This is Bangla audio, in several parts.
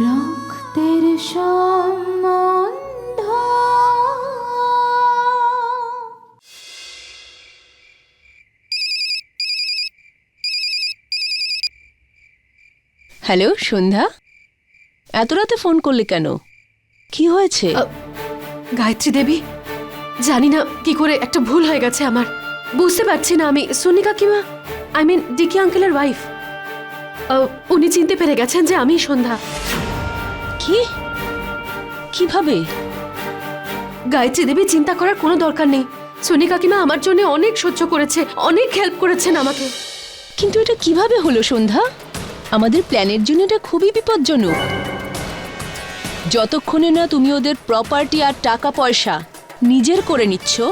রক্তের সম্বন্ধ। হ্যালো সন্ধ্যা। এত রাতে ফোন করলে কেন? কি হয়েছে? গায়ত্রী দেবী জানি না কি করে একটা ভুল হয়ে গেছে আমার। বুঝতে পারছি না আমি। সুনি কাকিমা আই মিন ডিকি আঙ্কেলের ওয়াইফ উনি চিনতে পেরে গেছেন যে আমি সন্ধ্যা। কি? কীভাবে? গায়ত্রী দেবী চিন্তা করার কোনো দরকার নেই। সুনি কাকিমা আমার জন্য অনেক সহ্য করেছে অনেক হেল্প করেছেন আমাকে। কিন্তু এটা কীভাবে হলো সন্ধ্যা? আমাদের প্ল্যানের জন্য এটা খুবই বিপজ্জনক। যতক্ষণে না তুমি ওদের প্রপার্টি আর টাকা পয়সা নিজের করে নিচ্ছ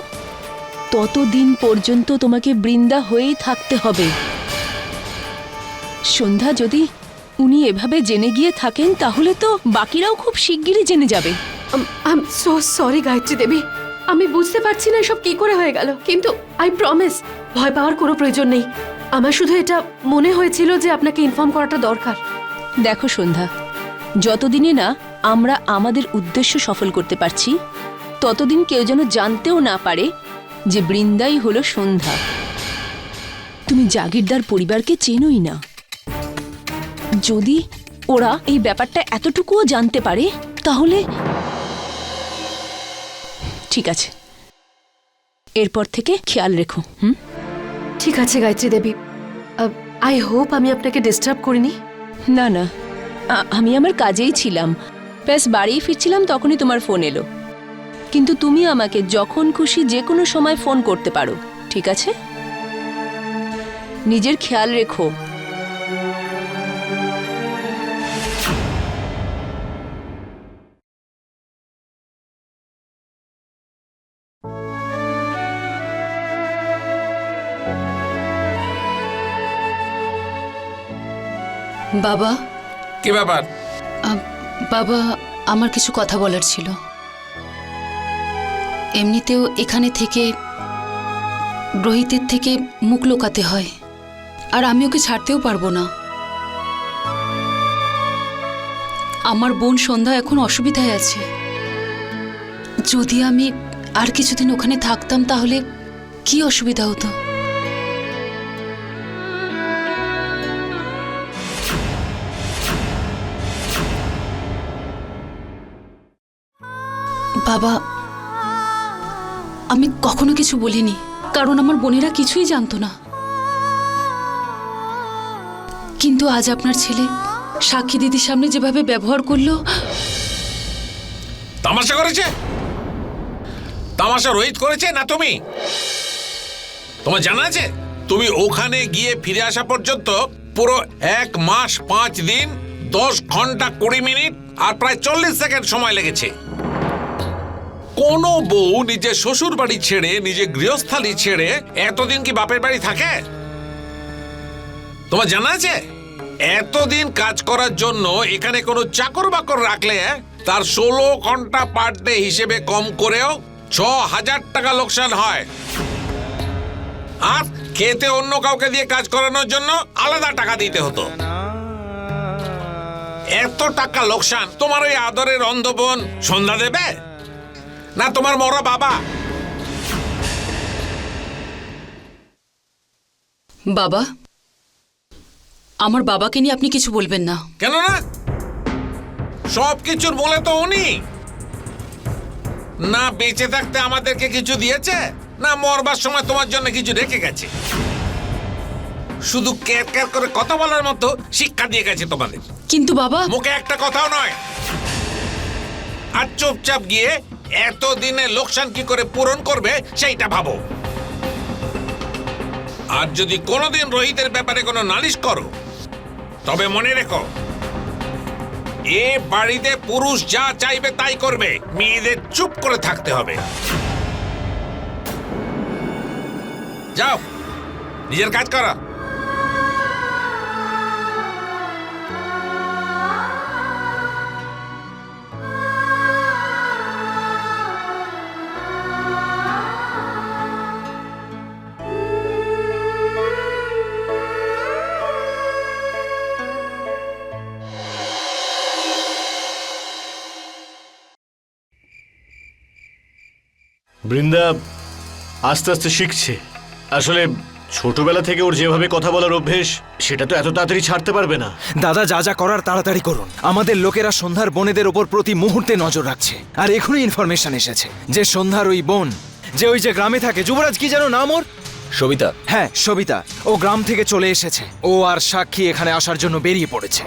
ততদিন পর্যন্ত তোমাকে বৃন্দা হয়েই থাকতে হবে। সন্ধ্যা যদি উনি এভাবে জেনে গিয়ে থাকেন তাহলে তো বাকিরাও খুব শিগগিরই জেনে যাবে। I am so sorry Gayatri Devi. আমি বুঝতে পারছি না এসব কি করে হয়ে গেল কিন্তু আই প্রমিস ভয় পাওয়ার কোনো প্রয়োজন নেই। আমার শুধু এটা মনে হয়েছিল যে আপনাকে ইনফর্ম করাটা দরকার। দেখো সন্ধ্যা যতদিনে না আমরা আমাদের উদ্দেশ্য সফল করতে পারছি ততদিন কেউ যেন জানতেও না পারে যে বৃন্দাই হলো সন্ধ্যা। তুমি জাগিরদার পরিবারকে চেনোই না। যদি ওরা এই ব্যাপারটা এতটুকুও জানতে পারে তাহলে ঠিক আছে। এরপর থেকে খেয়াল রেখো হুম? ঠিক আছে গায়ত্রী দেবী। আই হোপ আমি আপনাকে ডিস্টার্ব করিনি। না না। আমি আমার কাজেই ছিলাম। ব্যাস বাড়ি ফিরছিলাম তখনই তোমার ফোন এলো। কিন্তু তুমি আমাকে যখন খুশি যে কোনো সময় ফোন করতে পারো ঠিক আছে? নিজের খেয়াল রেখো। বাবা? কি ব্যাপার? বাবা আমার কিছু কথা বলার ছিল। এমনিতেও এখানে থেকে রোহিতের থেকে মুখ লোকাতে হয়। আর আমি ওকে ছাড়তেও পারব না। আমার বোন সন্ধ্যা এখন অসুবিধায় আছে। যদি আমি আর কিছুদিন ওখানে থাকতাম তাহলে কি অসুবিধা হতো? বাবা, আমি কখনো কিছু বলিনি, কারণ আমার বোনেরা কিছুই জানতো না। কিন্তু আজ আপনার ছেলে সাক্ষী দিদির সামনে যেভাবে ব্যবহার করল, তামাশা করেছে? তামাশা রোহিত করেছে না তুমি? তোমার জানা আছে? তুমি ওখানে গিয়ে ফিরে আসা পর্যন্ত পুরো এক মাস, পাঁচ দিন, দশ ঘণ্টা কুড়ি মিনিট আর প্রায় চল্লিশ সেকেন্ড সময় লেগেছে। কোনো বউ নিজের শ্বশুর বাড়ি ছেড়ে, নিজের গৃহস্থালি ছেড়ে এতদিন কি বাপের বাড়ি থাকে? তোমার জানা আছে? এতদিন কাজ করার জন্য এখানে কোনো চাকর বাকর রাখলে তার ষোলো ঘণ্টা পার ডে হিসেবে কম করেও ছ হাজার টাকা লোকসান হয়। আর খেতে অন্য কাউকে দিয়ে কাজ করানোর জন্য আলাদা টাকা দিতে হতো। এত টাকা লোকসান, তোমার ওই আদরের অন্ধবোন সন্ধ্যা দেবে? না তোমার মরা বাবা। বাবা আমার বাবাকে নিয়ে আপনি কিছু বলবেন না। কেন না সব কিছুর বলে তো উনি। না বেঁচে থাকতে আমাদেরকে কিছু দিয়েছে না মরবার সময় তোমার জন্য কিছু রেখে গেছে। শুধু ক্যার ক্যার করে কথা বলার মতো শিক্ষা দিয়ে গেছে তোমাদের। কিন্তু বাবা মুখে একটা কথাও নয়। আর চুপচাপ গিয়ে এত দিনে লোকসান কি করে পূরণ করবে, সেইটা ভাবো। আর যদি কোনোদিন রোহিতের ব্যাপারে কোনো নালিশ করো, তবে মনে রেখো, এ বাড়িতে পুরুষ যা চাইবে তাই করবে, মেয়েদের চুপ করে থাকতে হবে। যাও, নিজের কাজ করো। বৃন্দা আস্তে আস্তে শিখছে। আসলে ছোটবেলা থেকে ওর যেভাবে কথা বলার অভ্যেস সেটা তো এত তাড়াতাড়ি ছাড়তে পারবে না। দাদা যা যা করার তাড়াতাড়ি করুন। আমাদের লোকেরা সন্ধ্যার বোনেদের ওপর প্রতি মুহূর্তে নজর রাখছে। আর এখনই ইনফরমেশন এসেছে যে সন্ধ্যার ওই বোন যে ওই যে গ্রামে থাকে যুবরাজ কি যেন নাম ওর? সবিতা। হ্যাঁ সবিতা। ও গ্রাম থেকে চলে এসেছে। ও আর সাক্ষী এখানে আসার জন্য বেরিয়ে পড়েছে।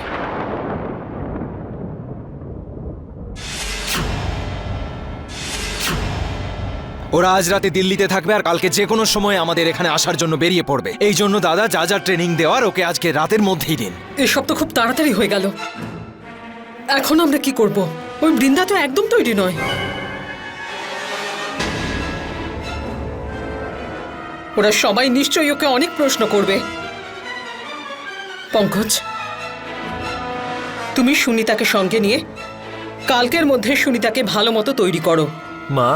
ওরা আজ রাতে দিল্লিতে থাকবে আর কালকে যে কোনো সময় আমাদের এখানে আসার জন্য বেরিয়ে পড়বে। এই জন্য দাদা যা যা ট্রেনিং দেওয়ার ওকে আজকে রাতের মধ্যেই দিন। এসব তো খুব তাড়াতাড়ি হয়ে গেল। এখন আমরা কি করব? ওই বৃন্দা তো একদম তৈরি নয়। ওরা সবাই নিশ্চয়ই ওকে অনেক প্রশ্ন করবে। পঙ্কজ তুমি সুনিতাকে সঙ্গে নিয়ে কালকের মধ্যে সুনিতাকে ভালো মতো তৈরি করো। মা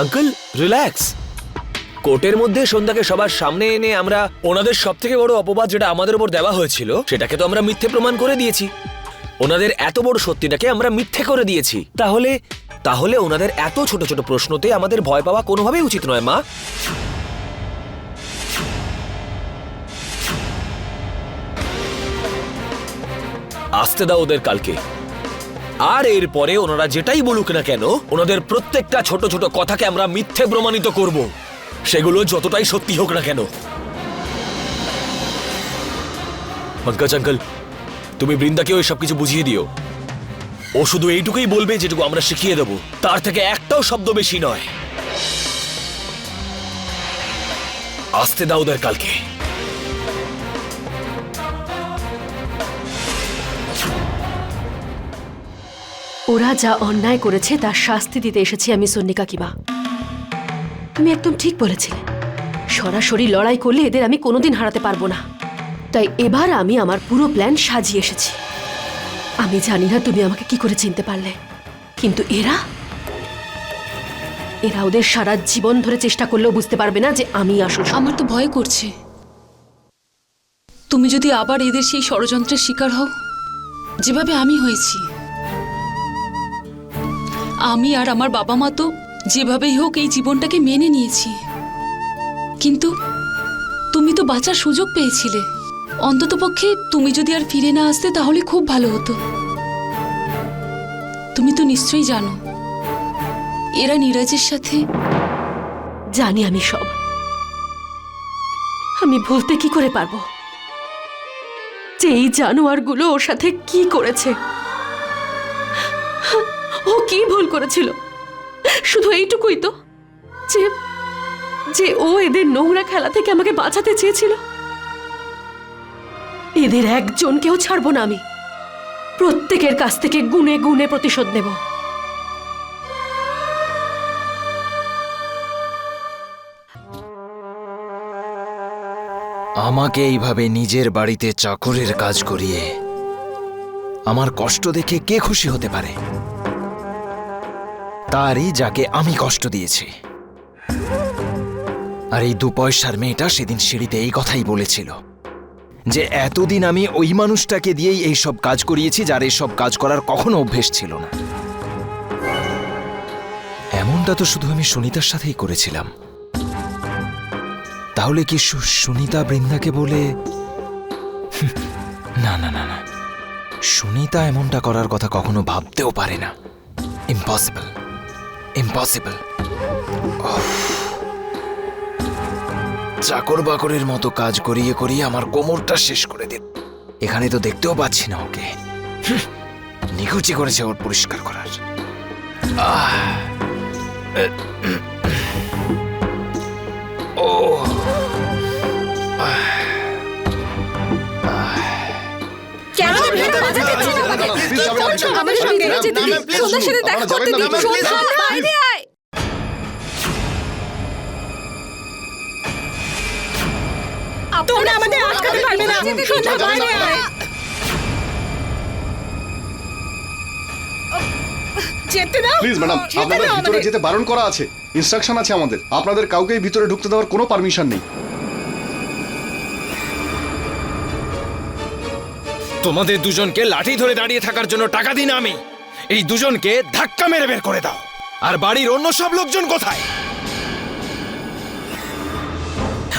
আঙ্কেল রিল্যাক্স কোর্টের মধ্যে সন্ধ্যাকে সবার সামনে এনে আমরা ওনাদের সব থেকে বড় অপবাদ যেটা আমাদের উপর দেওয়া হয়েছিল, সেটাকে তো আমরা মিথ্যে প্রমাণ করে দিয়েছি। ওনাদের এত বড় সত্যিটাকে আমরা মিথ্যে করে দিয়েছি। তাহলে তাহলে ওনাদের এত ছোট ছোট প্রশ্নতে আমাদের ভয় পাওয়া কোনোভাবেই উচিত নয়, মা। আসতে দাও ওদের কালকে। আর এরপরে ওনারা যেটাই বলুক না কেন, ওনাদের প্রত্যেকটা ছোট ছোট কথাকে আমরা মিথ্যে প্রমাণিত করব। সেগুলো যতটাই সত্যি হোক না কেন। তুমি বৃন্দাকে ওই সবকিছু বুঝিয়ে দিও। ও শুধু এইটুকুই বলবে যেটুকু আমরা শিখিয়ে দেব। তার থেকে একটাও শব্দ বেশি নয়। আসতে দাও কালকে। ওরা যা অন্যায় করেছে, তার শাস্তি দিতে এসেছি আমি সন্নিকা কিবা তুমি একদম ঠিক বলেছিলে। সরাসরি লড়াই করলে এদের আমি কোনোদিন হারাতে পারব না। তাই এবার আমি আমার পুরো প্ল্যান সাজিয়ে এসেছি। আমি জানি না তুমি আমাকে কি করে চিনতে পারলে। কিন্তু এরা? এরা ওদের সারা জীবন ধরে চেষ্টা করলেও বুঝতে পারবে না যে আমি আসল আমার তো ভয় করছে। তুমি যদি আবার এদের সেই ষড়যন্ত্রের শিকার হও, যেভাবে আমি হয়েছি আমি আর আমার বাবা মা তো যেভাবেই হোক এই জীবনটাকে মেনে নিয়েছি। কিন্তু তুমি তো বাঁচার সুযোগ পেয়েছিলে। অন্ততপক্ষে তুমি যদি আর ফিরে না আসতে তাহলে খুব ভালো হতো। তুমি তো নিশ্চয়ই জানো, এরা নীরজের সাথে জানি আমি সব। আমি ভুলতে কি করে পারব? যে এই জানোয়ারগুলো ওর সাথে কি করেছে? কি ভুল করেছিল? শুধু এইটুকুই তো, যে যে ও এদের নোংরা খেলা থেকে আমাকে বাঁচাতে চেয়েছিল। এদের একজনকেও ছাড়বো না আমি। প্রত্যেকের কাছ থেকে গুনে গুনে প্রতিশোধ নেব। আমাকে এইভাবে নিজের বাড়িতে চাকরের কাজ করিয়ে আমার কষ্ট দেখে কে খুশি হতে পারে? তারই যাকে আমি কষ্ট দিয়েছি। আর এই দু পয়সার মেয়েটা সেদিন সিঁড়িতে এই কথাই বলেছিল যে, এতদিন আমি ওই মানুষটাকে দিয়েই এই সব কাজ করিয়েছি, যার এই সব কাজ করার কখনো অভ্যেস ছিল না। এমনটা তো শুধু আমি সুনিতার সাথেই করেছিলাম। তাহলে কি সুনিতা বৃন্দাকে বলে না না না না, সুনিতা এমনটা করার কথা কখনো ভাবতেও পারে না। ইম্পসিবল। ইম্পসিবল চাকর বাকরের মতো কাজ করিয়ে করিয়ে আমার কোমরটা শেষ করে দিন এখানে তো দেখতেও পাচ্ছি না ওকে। নিখুচি করেছে ওর পরিষ্কার করার। আহ আমাদের সঙ্গে যেতে দিন। সন্ধ্যার সাথে দেখা করতে দিন। সন্ধ্যা বাইরে আয়। তোমরা আমাদের আটকাতে পারবে না। সন্ধ্যা বাইরে আয়। যেতে দাও। প্লিজ ম্যাডাম আপনাদের ভিতরে যেতে বারণ করা আছে। ইনস্ট্রাকশন আছে আমাদের। আপনাদের কাউকেই ভিতরে ঢুকতে দেওয়ার কোনো পারমিশন নেই। তোমাদের দুজনকে লাঠি ধরে দাঁড়িয়ে থাকার জন্য টাকা দিন আমি। এই দুজনকে ধাক্কা মেরে বের করে দাও। আর বাড়ির অন্য সব লোকজন কোথায়?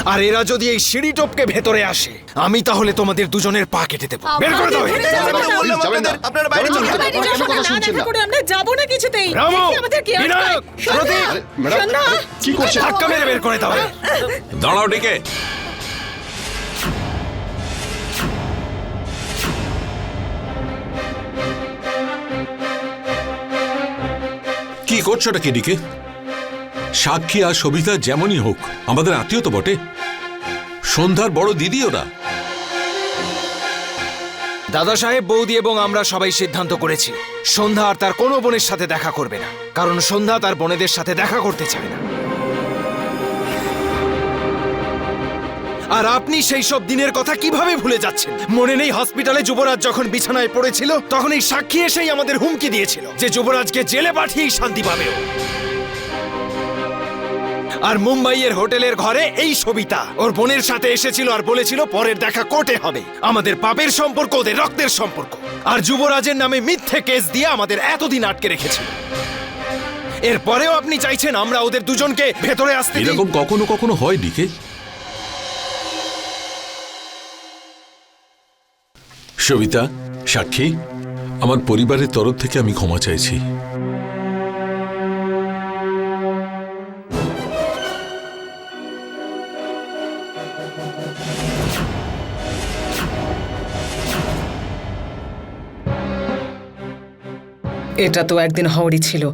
আর এরা যদি এই সিঁড়ি টপকে ভেতরে আসে আমি তাহলে তোমাদের দুজনের পা কেটে দেবো। বের করে দাও Please, যাবেন না। যাবেন আপনারা কথা শুনছেন। না? আমরা যাব না কিছুতেই। রামু আমাদের কি অবস্থা। বিনায়ক প্রদীপ আরে, ম্যাডাম কি করছেন? ধাক্কা মেরে বের করে দাও। দাঁড়াও ডেকে। কি করছ কি সাক্ষী আর সবিতা যেমনই হোক, আমাদের আত্মীয় তো বটে। সন্ধ্যার বড় দিদি ওরা। দাদা সাহেব, বৌদি এবং আমরা সবাই সিদ্ধান্ত করেছি, সন্ধ্যা আর তার কোনো বোনের সাথে দেখা করবে না। কারণ সন্ধ্যা তার বোনেদের সাথে দেখা করতে চায় না। আর আপনি সেই সব দিনের কথা কীভাবে ভুলে যাচ্ছেন? মনে নেই হসপিটালে যুবরাজ যখন বিছানায় পড়েছিল, তখন এই সাক্ষী এসেই আমাদের হুমকি দিয়েছিল যে যুবরাজকে জেলে পাঠিয়েই শান্তি পাবে। আর মুম্বাইয়ের হোটেলের ঘরে এই সবিতা। ওর বোনের সাথে এসেছিল আর বলেছিল, পরের দেখা কোর্টে হবে। আমাদের পাপের সম্পর্ক, ওদের রক্তের সম্পর্ক। আর যুবরাজের নামে মিথ্যে কেস দিয়ে আমাদের এতদিন আটকে রেখেছিল। এরপরেও আপনি চাইছেন আমরা ওদের দুজনকে ভেতরে আসতে? এরকম কখনো কখনো হয়, ডিকে। সবিতা সাক্ষী আমার পরিবারের তরফ থেকে আমি ক্ষমা চাইছি। এটা তো একদিন হওয়ারই ছিল।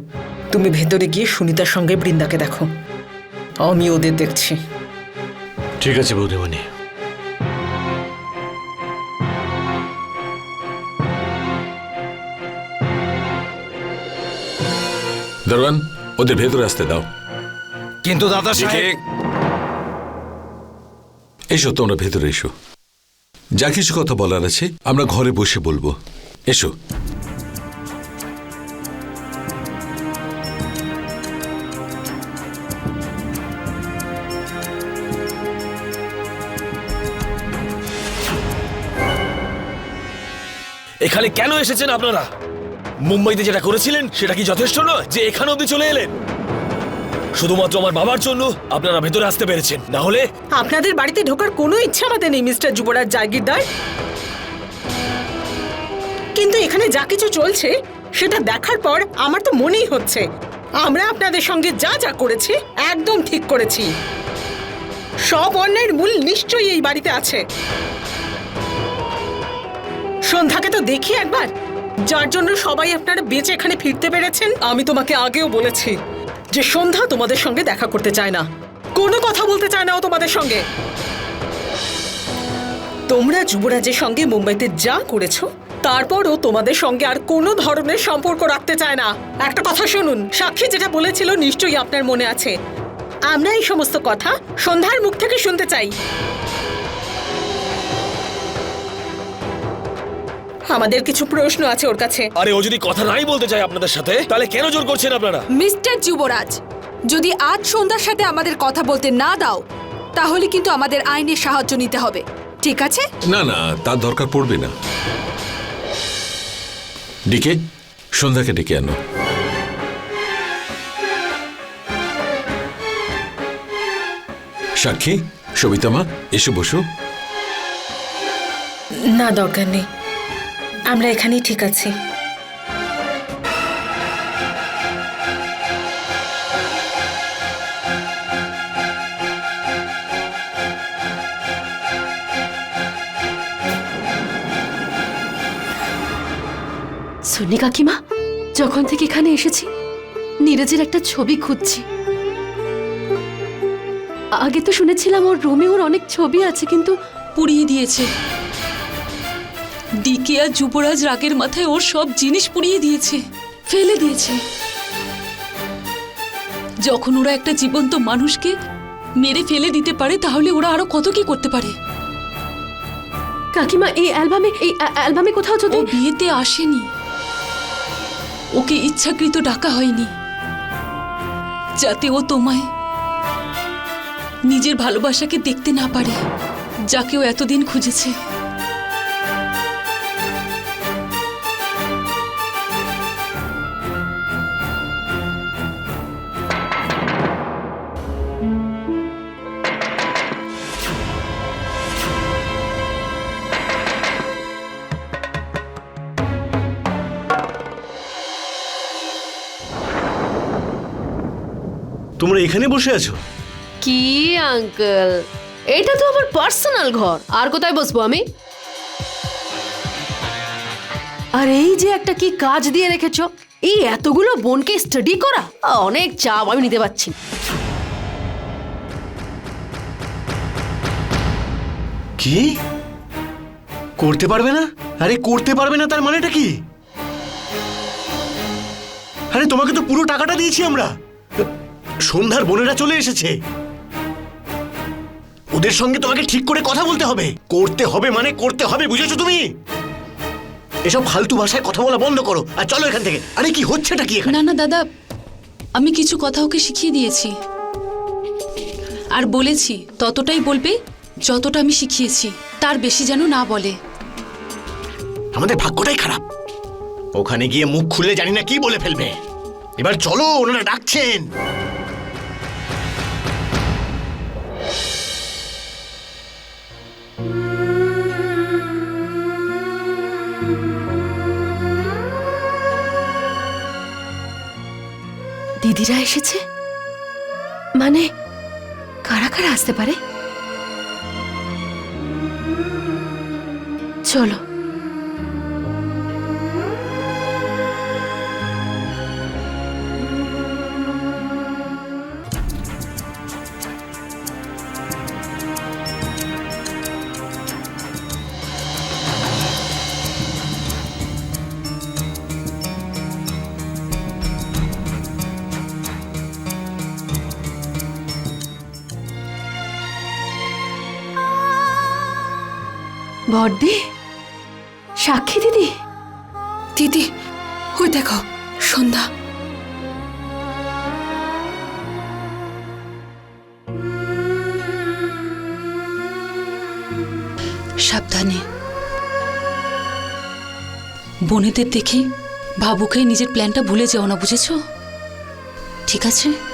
তুমি ভেতরে গিয়ে সুনিতার সঙ্গে বৃন্দাকে দেখো। আমি ওদের দেখছি। ঠিক আছে বৌদিমণি। দারোয়ান ওদের ভেতরে আসতে দাও। কিন্তু দাদা সাহেব এসো তোমরা ভেতরে এসো। যা কিছু কথা বলার আছে আমরা ঘরে বসে বলব। এসো। এখানে কেন এসেছেন আপনারা? মুম্বাইতে যেটা করেছিলেন, সেটা কি যথেষ্ট নয়? যে এখানে অব্দি চলে এলেন। শুধুমাত্র আমার বাবার জন্য আপনারা ভেতরে আসতে পেরেছেন। না হলে আপনাদের বাড়িতে ঢোকার কোনো ইচ্ছা আমাদের নেই, মিস্টার যুবরাজ জাগিরদার। কিন্তু এখানে যা কিছু চলছে, সেটা দেখার পর আমার তো মনেই হচ্ছে। আমরা আপনাদের সঙ্গে যা যা করেছি, একদম ঠিক করেছি। সব অন্যায়ের মূল নিশ্চয়ই এই বাড়িতে আছে। সন্ধ্যাকে তো দেখি একবার। যার জন্য সবাই আপনারা বেঁচে এখানে ফিরতে পেরেছেন, আমি তোমাকে আগেও বলেছি যে সন্ধ্যা তোমাদের সঙ্গে দেখা করতে চায় না। কোনো কথা বলতে চায় না ও তোমাদের সঙ্গে। তোমরা যুবরাজের সঙ্গে মুম্বাইতে যা করেছ তারপরও তোমাদের সঙ্গে আর কোনো ধরনের সম্পর্ক রাখতে চায় না। একটা কথা শুনুন, সাক্ষী যেটা বলেছিল নিশ্চয়ই আপনার মনে আছে। আমরা এই সমস্ত কথা সন্ধ্যার মুখ থেকে শুনতে চাই। আমাদের কিছু প্রশ্ন আছে ওর কাছে। আরে ও যদি কথা নাই বলতে চায় আপনাদের সাথে তাহলে কেন জোর করছেন আপনারা? মিস্টার যুবরাজ যদি আজ সন্ধ্যার সাথে আমাদের কথা বলতে না দাও তাহলে কিন্তু আমাদের আইনের সাহায্য নিতে হবে। ঠিক আছে? না না তার দরকার পড়বে না। ডিকে সন্ধ্যাকে ডেকে আনো। সাক্ষী সবিতা মা এসে বসো। না দরকার নেই। আমরা এখানেই ঠিক আছি। সুনি কাকিমা, যখন থেকে এখানে এসেছি, নীরজের একটা ছবি খুঁজছি। আগে তো শুনেছিলাম ওর রুমে ওর অনেক ছবি আছে, কিন্তু পুড়িয়ে দিয়েছে। ডিকে আর যুবরাজ রাগের মাথায় ওর সব জিনিস পুড়িয়ে দিয়েছে ফেলে দিয়েছে। যখন ওরা একটা জীবন্ত মানুষকে মেরে ফেলে দিতে পারে তাহলে ওরা আরও কত কি করতে পারে? কাকিমা এই অ্যালবামে এই অ্যালবামে কোথাও যদি বিয়েতে আসেনি। ওকে ইচ্ছাকৃত ডাকা হয়নি। যাতে ও তোমায় নিজের ভালোবাসাকে দেখতে না পারে যাকে ও এতদিন খুঁজেছে। তোমরা এখানে বসে আছো? কি আঙ্কেল? এটা তো আমার পার্সোনাল ঘর। আর কোথায় বসবো আমি? আর এই যে একটা কি কাজ দিয়ে রেখেছো? এই এতগুলো বোনকে স্টাডি করা? অনেক চাপ আমি নিতে পারছি কি? করতে পারবে না? আরে করতে পারবে না তার মানেটা কি? আরে তোমাকে তো পুরো টাকাটা দিয়েছি আমরা। সন্ধ্যার বোনেরা চলে এসেছে। ওদের সঙ্গে তোমাকে ঠিক করে কথা বলতে হবে। করতে হবে মানে করতে হবে বুঝেছ তুমি? এসব ফালতু ভাষায় কথা বলা বন্ধ করো আর চলো এখান থেকে। আরে কি হচ্ছেটা কি এখানে? না না দাদা আমি কিছু কথা ওকে শিখিয়ে দিয়েছি। আর বলেছি ততটাই বলবে যতটা আমি শিখিয়েছি তার বেশি যেন না বলে। আমাদের ভাগ্যটাই খারাপ। ওখানে গিয়ে মুখ খুলে জানি না কি বলে ফেলবে। এবার চলো ওনারা ডাকছেন। দিদিরা এসেছে? মানে কারা কারা আসতে পারে? চলো। বড়দি সাক্ষী দিদি? দিদি, ওই দেখো, সন্ধ্যা। সাবধানে। বোনেদের দেখে ভাবুকে নিজের প্ল্যানটা ভুলে যাও না, বুঝেছ? ঠিক আছে?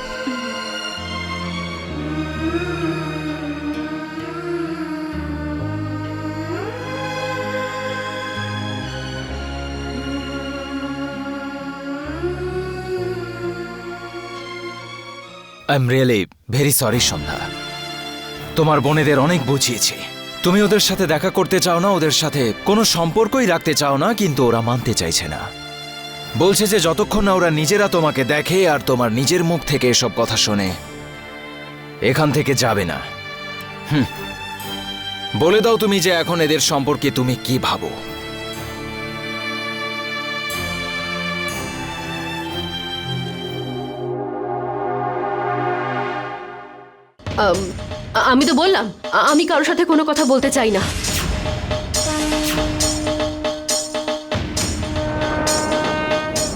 I am really very sorry Sandhya তোমার বোনেদের অনেক বুঝিয়েছি। তুমি ওদের সাথে দেখা করতে চাও না, ওদের সাথে কোনো সম্পর্কই রাখতে চাও না, কিন্তু ওরা মানতে চাইছে না। বলছে যে যতক্ষণ না ওরা নিজেরা তোমাকে দেখে আর তোমার নিজের মুখ থেকে এসব কথা শোনে, এখান থেকে যাবে না। হুম। বলে দাও তুমি যে এখন এদের সম্পর্কে তুমি কি ভাবো। আম, তো বললাম আমি কারোর সাথে কোনো কথা বলতে চাই না।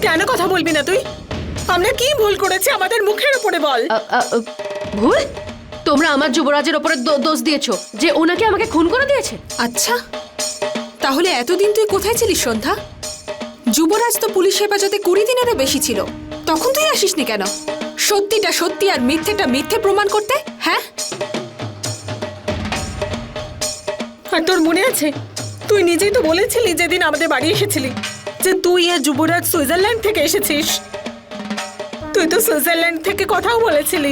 কেন কথা বলবি না তুই? আমরা কি ভুল করেছি আমাদের মুখের উপরে বল। ভুল? তোমরা আমার যুবরাজের ওপরে দোষ দিয়েছ যে ওনাকে আমাকে খুন করে দিয়েছে। আচ্ছা তাহলে এতদিন তুই কোথায় ছিলিস সন্ধ্যা? যুবরাজ তো পুলিশ হেফাজতে কুড়ি দিনেরও বেশি ছিল তখন তুই আসিসনি কেন? সত্যিটা সত্যি আর মিথ্যেটা মিথ্যে প্রমাণ করতে হ্যাঁ? আর তোর মনে আছে? তুই নিজেই তো বলেছিলি যেদিন আমাদের বাড়ি এসেছিলি, যে তুই আর যুবরাজ সুইজারল্যান্ড থেকে এসেছিস। তুই তো সুইজারল্যান্ড থেকে কথাও বলেছিলি।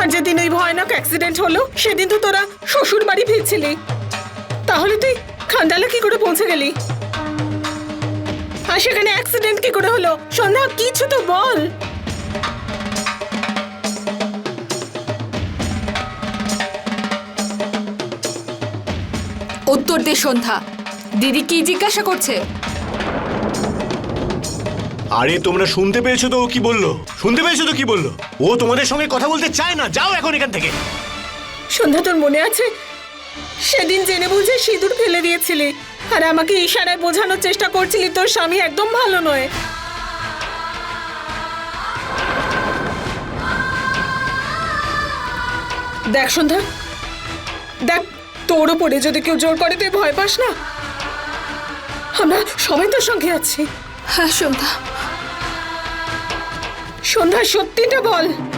আর যেদিন ওই ভয়ানক অ্যাক্সিডেন্ট হলো, সেদিন তো তোরা শ্বশুর বাড়ি ফিরছিলি। তাহলে তুই খান্ডালা কি করে পৌঁছে গেলি? আর সেখানে অ্যাক্সিডেন্ট কি করে হলো? সন্ধ্যা, কিছু তো বল। উত্তর দে সন্ধ্যা। দিদি কি জিজ্ঞাসা করছে? আরে তোমরা শুনতে পেয়েছ তো ও কি বলল? শুনতে পেয়েছ তো কি বলল? ও তোমাদের সঙ্গে কথা বলতে চায় না যাও এখন এখান থেকে। সন্ধ্যা তোর মনে আছে? সেদিন জেনে বুঝে সিঁদুর ফেলে দিয়েছিলি। আর আমাকে ইশারায় বোঝানোর চেষ্টা করছিলি তোর স্বামী একদম ভালো নয়। দেখ সন্ধ্যা দেখ তোর উপরে যদি কেউ জোর করে তুই ভয় পাস না। আমরা সবাই তোর সঙ্গে আছি। হ্যাঁ সন্ধ্যা। সন্ধ্যা সত্যিটা বল।